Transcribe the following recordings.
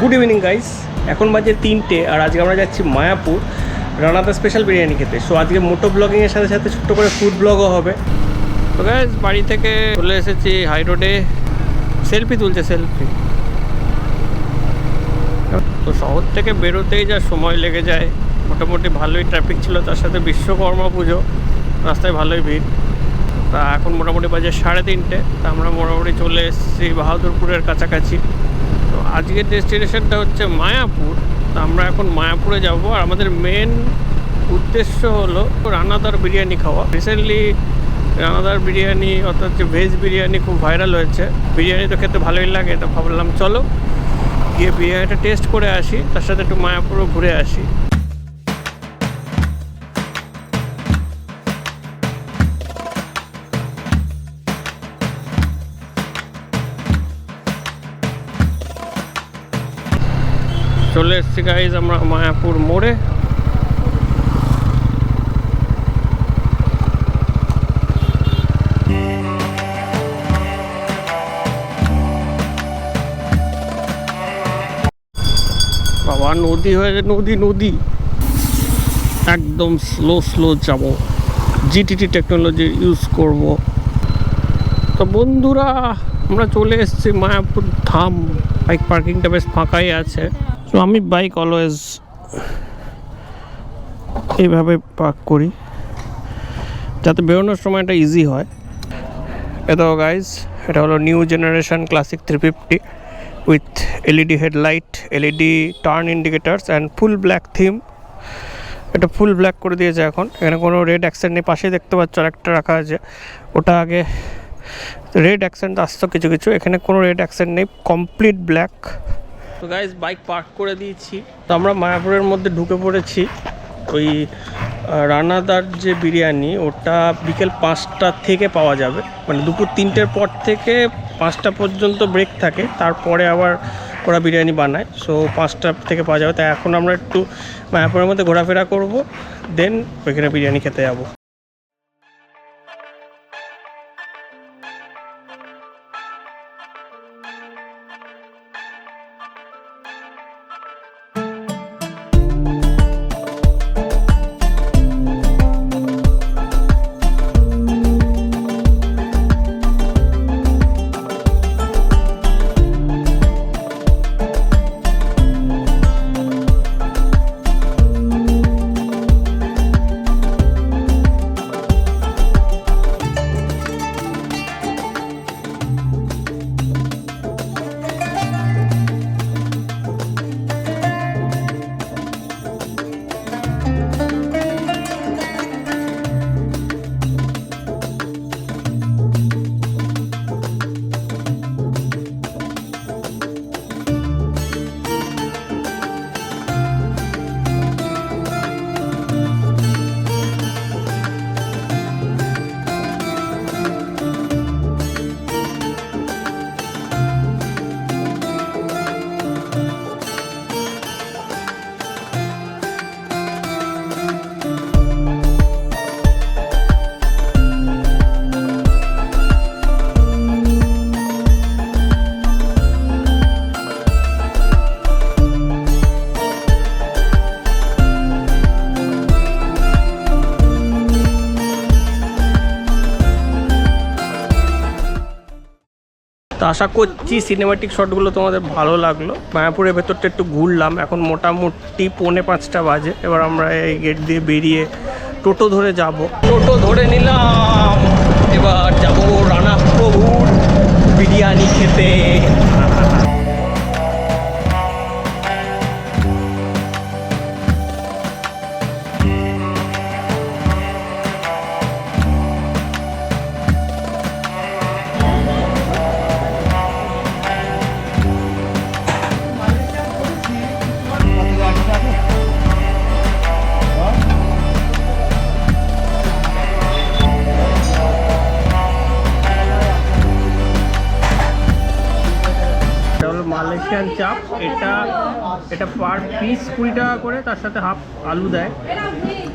Good evening guys এখন বাজে তিনটে আর আজকে আমরা যাচ্ছি মায়াপুর রানাদা স্পেশাল বিরিয়ানি খেতে। সো আজকে মোটো ব্লগিংয়ের সাথে সাথে ছোট্ট করে ফুড ব্লগও হবে। তো গাইস বাড়ি থেকে চলে এসেছি হাই রোডে সেলফি তুলছে সেলফি তো শহর থেকে বেরোতেই যা সময় লেগে যায়, মোটামুটি ভালোই ট্রাফিক ছিল, তার সাথে বিশ্বকর্মা পুজো, রাস্তায় ভালোই ভিড়। তা এখন মোটামুটি বাজে সাড়ে তিনটে, তা আমরা মোটামুটি চলে এসেছি বাহাদুরপুরের কাছাকাছি। আজকের ডেস্টিনেশনটা হচ্ছে মায়াপুর। তো আমরা এখন মায়াপুরে যাব। আর আমাদের মেন উদ্দেশ্য হলো রানাদার বিরিয়ানি খাওয়া। রিসেন্টলি রানাদার বিরিয়ানি অর্থাৎ হচ্ছে ভেজ বিরিয়ানি খুব ভাইরাল হয়েছে। বিরিয়ানি তো খেতে ভালোই লাগে, তো ভাবলাম চলো গিয়ে বিরিয়ানিটা টেস্ট করে আসি। তার সাথে একটু মায়াপুরও ঘুরে আসি। চলে এসেছি গাইজ আমরা মায়াপুর মোড়ে। বাবা, নদী হয়ে নদী নদী। একদম স্লো স্লো যাব। জিটিটি টেকনোলজি ইউজ করব। তো বন্ধুরা, আমরা চলে এসেছি মায়াপুর ধাম। বাইক পার্কিংটা বেশ ফাঁকাই আছে। তো আমি বাইক অলওয়েজ এইভাবে পার্ক করি। যাতে বেরোনোর সময়টা ইজি হয়। এটা গাইজ এটা হলো new generation classic three fifty with LED headlight LED turn indicators and full black theme এটা ফুল ব্ল্যাক করে দিয়েছে এখন। এখানে কোনো রেড অ্যাক্সেন্ট নেই। পাশেই দেখতে পাচ্ছ আরেকটা রাখা আছে। ওটা আগে রেড অ্যাক্সেন্ট আসতো কিছু কিছু। এখানে কোনো রেড অ্যাক্সেন্ট নেই। কমপ্লিট ব্ল্যাক তো গাইজ বাইক পার্ক করে দিয়েছি। তো আমরা মায়াপুরের মধ্যে ঢুকে পড়েছি। ওই রানাদার যে বিরিয়ানি, ওটা বিকেল পাঁচটা থেকে পাওয়া যাবে। মানে দুপুর তিনটের পর থেকে পাঁচটা পর্যন্ত ব্রেক থাকে। তারপরে আবার ওরা বিরিয়ানি বানায়। সো পাঁচটা থেকে পাওয়া যাবে। তাই এখন আমরা একটু মায়াপুরের মধ্যে ঘোরাফেরা করব। দেন ওইখানে বিরিয়ানি খেতে যাব। তো আশা করছি সিনেমাটিক শটগুলো তোমাদের ভালো লাগল। মায়াপুরের ভেতরটা একটু ঘুরলাম, এখন মোটামুটি পৌনে পাঁচটা বাজে। এবার আমরা এই গেট দিয়ে বেরিয়ে টোটো ধরে যাব। টোটো ধরে নিলাম। মালয়েশিয়ান চাপ এটা এটা পার পিস কুড়ি টাকা করে, তার সাথে হাফ আলু দেয়।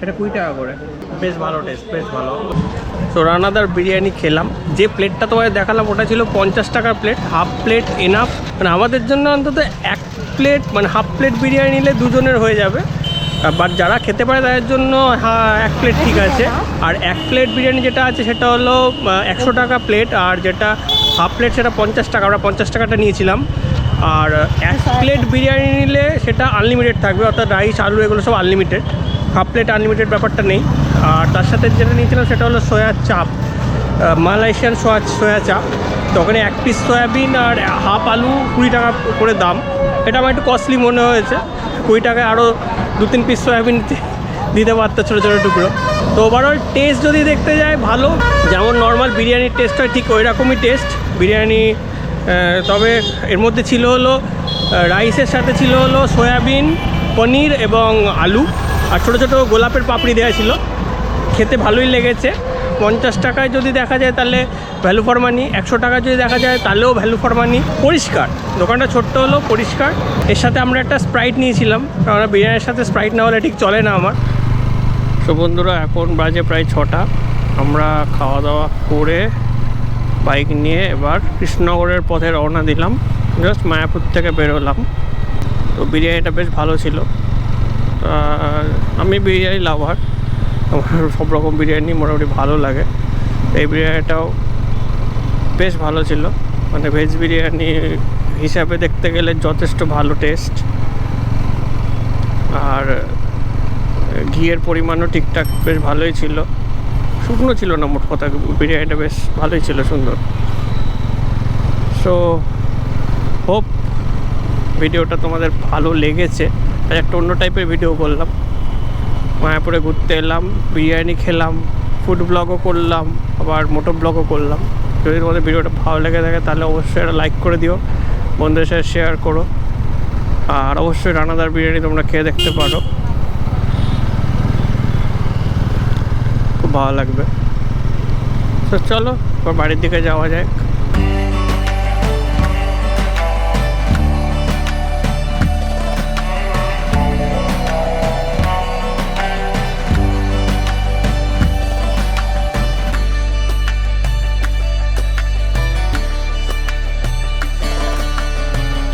এটা কুড়ি টাকা করে। বেশ ভালো টেস্ট বেশ ভালো। তো রানাদার বিরিয়ানি খেলাম। যে প্লেটটা তোমায় দেখালাম, ওটা ছিল পঞ্চাশ টাকার প্লেট হাফ প্লেট এনাফ মানে আমাদের জন্য অন্তত এক প্লেট মানে হাফ প্লেট বিরিয়ানি নিলে দুজনের হয়ে যাবে। বাট যারা খেতে পারে, তাদের জন্য হ্যাঁ এক প্লেট ঠিক আছে। আর এক প্লেট বিরিয়ানি যেটা আছে, সেটা হলো একশো টাকা প্লেট আর যেটা হাফ প্লেট সেটা পঞ্চাশ টাকা। আমরা পঞ্চাশ টাকাটা নিয়েছিলাম। আর এক প্লেট বিরিয়ানি নিলে সেটা আনলিমিটেড থাকবে, অর্থাৎ রাইস আলু, এগুলো সব আনলিমিটেড হাফ প্লেট আনলিমিটেড ব্যাপারটা নেই। আর তার সাথে যেটা নিয়েছিলাম সেটা হলো সয়া চাপ মালয়েশিয়ান সোয়া সয়া চাপ তো ওখানে এক পিস সয়াবিন আর হাফ আলু কুড়ি টাকা করে দাম। এটা আমার একটু কস্টলি মনে হয়েছে। কুড়ি টাকায় আরও দু তিন পিস সয়াবিন দিতে পারতো ছোটো ছোটো টুকরো। তো ওভারঅল টেস্ট যদি দেখতে যায় ভালো, যেমন নর্মাল বিরিয়ানির টেস্ট হয়, ঠিক ওই রকমই টেস্ট বিরিয়ানি তবে এর মধ্যে ছিল হলো রাইসের সাথে ছিল হলো সয়াবিন, পনির এবং আলু। আর ছোটো ছোটো গোলাপের পাপড়ি দেওয়া ছিল। খেতে ভালোই লেগেছে। পঞ্চাশ টাকায় যদি দেখা যায় তাহলে ভ্যালু ফর মানি একশো টাকা যদি দেখা যায় তাহলেও ভ্যালু ফর মানি পরিষ্কার। দোকানটা ছোট্ট হলো, পরিষ্কার। এর সাথে আমরা একটা স্প্রাইট নিয়েছিলাম। কারণ বিরিয়ানির সাথে স্প্রাইট না হলে ঠিক চলে না আমার। তো বন্ধুরা, এখন বাজে প্রায় ছটা। আমরা খাওয়া দাওয়া করে বাইক নিয়ে এবার কৃষ্ণনগরের পথে রওনা দিলাম। জাস্ট মায়াপুর থেকে বেরোলাম তো বিরিয়ানিটা বেশ ভালো ছিল। আমি বিরিয়ানি লাভার। আমার সব রকম বিরিয়ানি মোটামুটি ভালো লাগে। এই বিরিয়ানিটাও বেশ ভালো ছিল। মানে ভেজ বিরিয়ানি হিসাবে দেখতে গেলে যথেষ্ট ভালো টেস্ট আর ঘিয়ের পরিমাণও ঠিকঠাক বেশ ভালোই ছিল। শুকনো ছিল না মোট কথা, বিরিয়ানিটা বেশ ভালোই ছিল, সুন্দর। সো হোপ ভিডিওটা তোমাদের ভালো লেগেছে। আর একটা অন্য টাইপের ভিডিও করলাম মায়াপুরে ঘুরতে এলাম, বিরিয়ানি খেলাম ফুড ব্লগও করলাম, আবার মোটো ব্লগও করলাম। যদি তোমাদের ভিডিওটা ভালো লেগে থাকে, তাহলে অবশ্যই একটা লাইক করে দিও, বন্ধুদের সাথে শেয়ার করো। আর অবশ্যই রানাদার বিরিয়ানি তোমরা খেয়ে দেখতে পারো। ভালো লাগবে তো চলো এবার বাড়ির দিকে যাওয়া যায়